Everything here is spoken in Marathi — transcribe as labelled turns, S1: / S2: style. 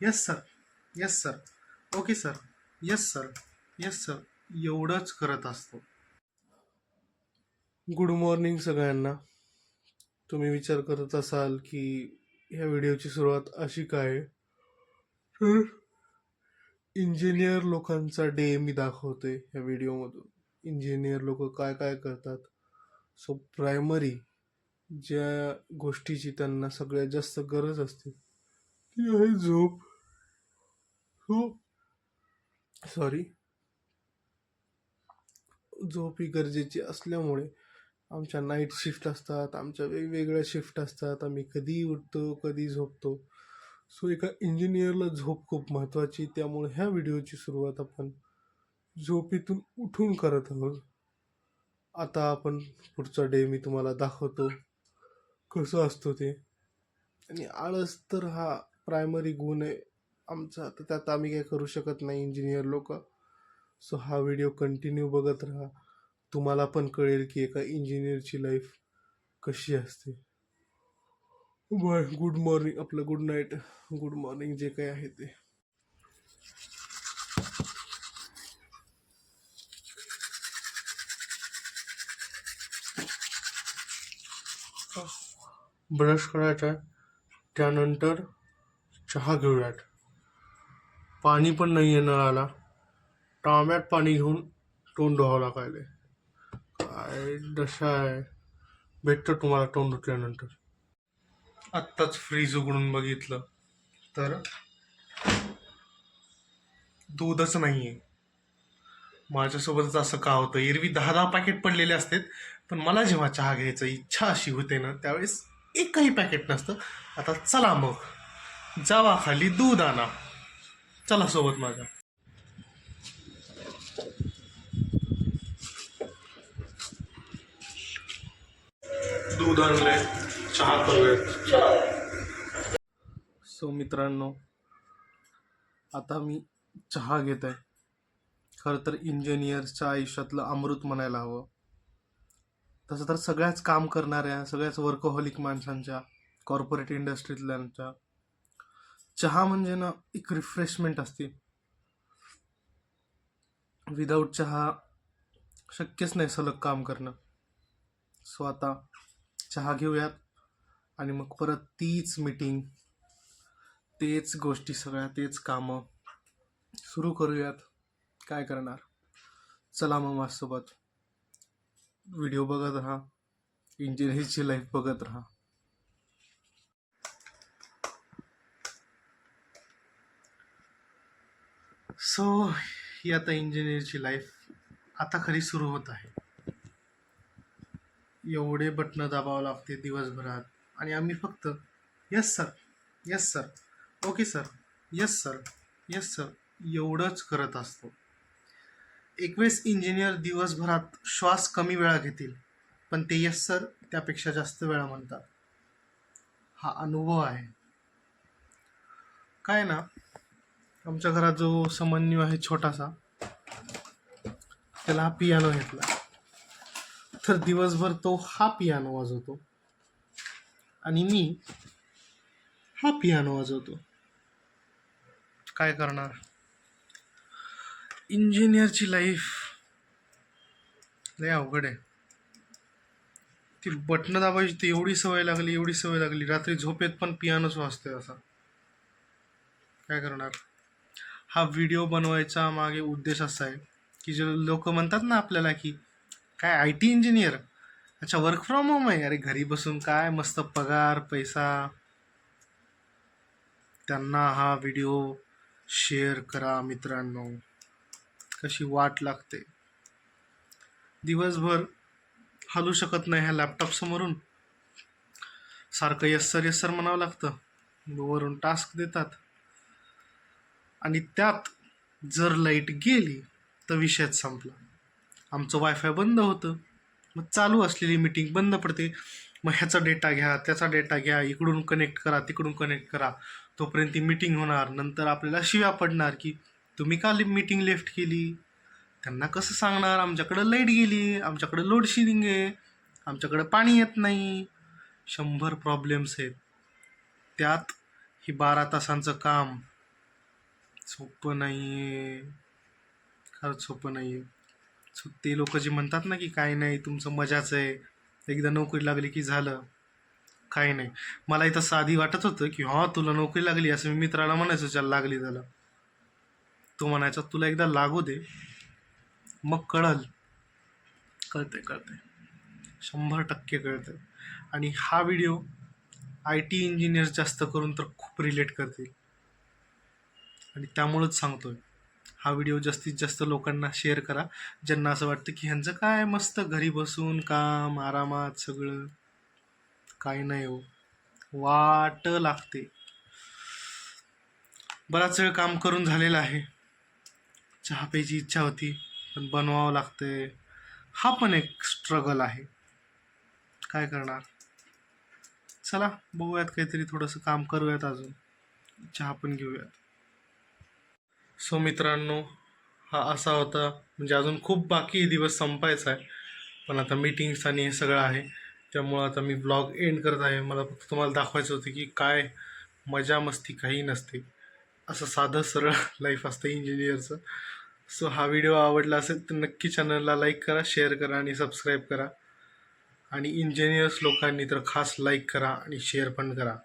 S1: Yes sir yes sir okay sir yes sir yes sir एवढंच करत असतो. गुड मॉर्निंग सगळ्यांना. तुम्ही विचार करत असाल की ह्या व्हिडिओची सुरुवात अशी काय तर इंजिनियर लोकांचा डे मी दाखवते ह्या व्हिडिओमधून. इंजिनियर लोक काय काय करतात? सो प्रायमरी ज्या गोष्टीची त्यांना सगळ्यात जास्त गरज असते. ती आहे झोप खूप सॉरी झोप ही गरजेची असल्यामुळे आमच्या नाईट शिफ्ट असतात आमच्या वेगवेगळ्या शिफ्ट असतात. आम्ही कधी उठतो कधी झोपतो. सो एका इंजिनियरला झोप खूप महत्त्वाची त्यामुळे ह्या व्हिडिओची सुरुवात आपण झोपेतून उठून करत आहोत. आता आपण पुढचा डे मी तुम्हाला दाखवतो. कसं असतो ते. आणि आळस तर हा प्रायमरी गुण आहे. आमचा तर त्यात आम्ही काय करू शकत नाही इंजिनियर लोक. सो हा व्हिडिओ कंटिन्यू बघत राहा. तुम्हाला पण कळेल की एका इंजिनियरची लाईफ कशी असते. बाय गुड मॉर्निंग आपलं गुड नाईट गुड मॉर्निंग जे काही आहे ते. ब्रश करायचा त्यानंतर चहा घेऊयात. पाणी पण नाही आहे नळाला. टाम्यात पाणी घेऊन तोंड धुवावं लागायले काय दशा आहे. भेटतं तुम्हाला तोंड धुतल्यानंतर. आत्ताच फ्रीज उघडून बघितलं तर दूधच नाही आहे माझ्यासोबतच असं का होतं? एरवी दहा दहा पॅकेट पडलेले असतात पण मला जेव्हा चहा घ्यायचं इच्छा अशी होते ना त्यावेळेस एकही पॅकेट नसतं. आता चला मग. जावा खाली दूध आणा. चला सोबत माझ्या. दूध आणले चहा करूयात सो मित्रांनो आता मी चहा घेत आहे खरं तर इंजिनियर्सच्या आयुष्यातलं अमृत म्हणायला हवं. तसं तर सगळ्याच काम करणाऱ्या सगळ्याच वर्कहॉलिक माणसांच्या कॉर्पोरेट इंडस्ट्रीतल्यांच्या चहा म्हणजे ना एक रिफ्रेशमेंट असते. विदाऊट चहा शक्यच नाही सलग काम करणं. सो आता चहा घेऊयात आणि मग परत तीच मीटिंग तेच गोष्टी सगळ्या तेच कामं सुरू करूयात. काय करणार? चला मग माझ्यासोबत. व्हिडिओ बघत राहा. इंजिनिअरिंगची लाईफ बघत राहा. सो ही आता इंजिनिअरची लाईफ आता खरी सुरू होत आहे. एवढे बटणं दाबावं लागते दिवसभरात. आणि आम्ही फक्त yes sir yes sir okay sir yes sir yes sir एवढंच करत असतो. एकवीस इंजिनियर दिवसभरात श्वास कमी वेळा घेतील पण ते यस सर त्यापेक्षा जास्त वेळा म्हणतात. हा अनुभव आहे. काय ना आमच्या घरात जो समन्यू आहे छोटासा त्याला हा पियानो घेतला. तर दिवसभर तो हा पियानो वाजवतो. आणि मी हा पियानो वाजवतो. काय करणार? इंजिनियरची लाईफ लय अवघड आहे. ती बटणं दाबायची ती एवढी सवय लागली एवढी सवय लागली. रात्री झोपेत पण पियानोच वाजतोय असा. काय करणार? हा व्हिडिओ बनवायचा मागे उद्देश असा आहे की जे लोक म्हणतात ना आपल्याला की काय आय टी इंजिनियर अच्छा वर्क फ्रॉम होम आहे. अरे घरी बसून काय मस्त पगार पैसा. त्यांना हा व्हिडिओ शेअर करा मित्रांनो. कशी वाट लागते. दिवसभर हलू शकत नाही ह्या लॅपटॉपसमोरून सारखं यस्सर यस्सर म्हणावं लागतं. वरून टास्क देतात. आणि त्यात जर लाइट गेली तर विषयच संपला. आमचं वायफाय बंद होतं. मग चालू असलेली मीटिंग बंद पडते. मग ह्याचा डेटा घ्या त्याचा डेटा घ्या इकडून कनेक्ट करा तिकडून कनेक्ट करा. तोपर्यंत ती मीटिंग होणार. नंतर आपल्याला शिव्या पडणार की तुम्ही का मीटिंग लेफ्ट केली? त्यांना कसं सांगणार? आमच्याकडं लाइट गेली आमच्याकडं लोड शेडिंग आहे आमच्याकडं पाणी येत नाही. शंभर प्रॉब्लेम्स आहेत. त्यात ही बारा तासांचं काम सोपं नाही आहे खरंच सोपं नाही आहे सो ते लोक जे म्हणतात ना की काय नाही तुमचं मजाच आहे. एकदा नोकरी लागली की झालं. काही नाही. मला इथं साधी वाटत होतं की हा तुला नोकरी लागली असं मी मित्राला म्हणायचो ज्याला लागली त्याला. तो म्हणायचा तुला एकदा लागू दे. मग कळल. कळते कळते शंभर टक्के कळते आणि हा व्हिडिओ आय टी इंजिनियर जास्त करून तर खूप रिलेट करतील. आणि त्यामुळंच सांगतोय. हा व्हिडिओ जास्तीत जास्त लोकांना शेअर करा. ज्यांना असं वाटतं की ह्यांचं काय मस्त घरी बसून काम आरामात सगळं. काही नाही हो. वाट लागते. बराच वेळ काम करून झालेलं आहे. चहा प्यायची इच्छा होती पण बनवावं लागतंय. हा पण एक स्ट्रगल आहे. काय करणार? चला बघूयात काहीतरी थोडंसं काम करूयात अजून. चहा पण घेऊयात. सो मित्रांनो हा असा होता. म्हणजे अजून खूप बाकी दिवस संपायचा आहे. पण आता मीटिंग्स आणि हे सगळं आहे. त्यामुळं आता मी ब्लॉग एंड करत आहे. मला फक्त तुम्हाला दाखवायचं होतं की काय मजा मस्ती काही नसते. असं साधं सरळ लाईफ असतं इंजिनियरचं सो हा व्हिडिओ आवडला असेल तर नक्की चॅनलला लाईक करा शेअर करा आणि सबस्क्राईब करा. आणि इंजिनियर्स लोकांनी तर खास लाईक करा आणि शेअर पण करा.